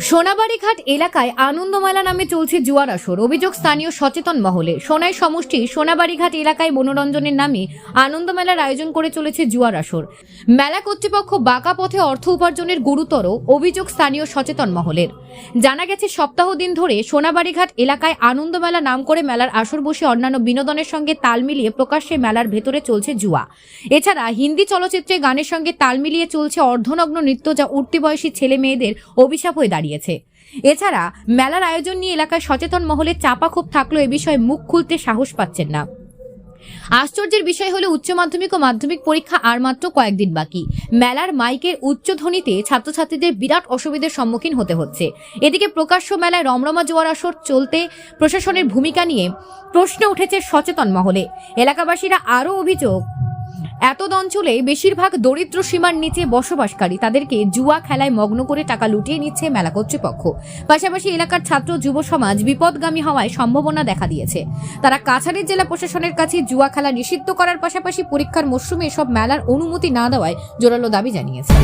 সোনাবাড়িঘাট এলাকায় আনন্দমেলা নামে চলছে জুয়ার আসর। অভিযোগ স্থানীয় সচেতন মহলে। সোনাই সমষ্টি সোনাবাড়িঘাট এলাকায় মনোরঞ্জনের নামে আনন্দমেলার আয়োজন করে চলেছে জুয়ার আসর। মেলা কর্তৃপক্ষ বাঁকা পথে অর্থ উপার্জনের গুরুতর অভিযোগ স্থানীয় সচেতন মহলের। জানা গেছে, সপ্তাহ দিন ধরে সোনাবাড়িঘাট এলাকায় আনন্দমেলা নাম করে মেলার আসর বসে অন্যান্য বিনোদনের সঙ্গে তাল মিলিয়ে প্রকাশ্যে মেলার ভেতরে চলছে জুয়া। এছাড়া হিন্দি চলচ্চিত্রে গানের সঙ্গে তাল মিলিয়ে চলছে অর্ধনগ্ন নৃত্য যা উঠতি বয়সী ছেলে মেয়েদের অভিশাপ হয়ে দাঁড়িয়েছে। এছাড়া মেলার আয়োজন নিয়ে এলাকায় সচেতন মহলে চাপা ক্ষোভ থাকলেও এ বিষয়ে মুখ খুলতে সাহস পাচ্ছেন না। আশ্চর্যের বিষয় হলো উচ্চ মাধ্যমিক ও মাধ্যমিক পরীক্ষা আর মাত্র কয়েকদিন বাকি। মেলার মাইকের উচ্চ ধ্বনিতে ছাত্রছাত্রীদের বিরাট অসুবিধার সম্মুখীন হতে হচ্ছে। এদিকে প্রকাশ্য মেলায় রমরমা জোয়ার আসর চলতে প্রশাসনের ভূমিকা নিয়ে প্রশ্ন উঠেছে সচেতন মহলে। এলাকাবাসীরা আরও অভিযোগ এত অঞ্চলে বেশিরভাগ দরিদ্র সীমার নিচে বসবাসকারী তাদেরকে জুয়া খেলায় মগ্ন করে টাকা লুটিয়ে নিচ্ছে মেলা কর্তৃপক্ষ। পাশাপাশি এলাকার ছাত্র, যুব সমাজ বিপদগামী হওয়ায় সম্ভাবনা দেখা দিয়েছে। তারা কাছাড়ের জেলা প্রশাসনের কাছে জুয়া খেলা নিষিদ্ধ করার পাশাপাশি পরীক্ষার মরশুমে এসব মেলার অনুমতি না দেওয়ায় জোরালো দাবি জানিয়েছে।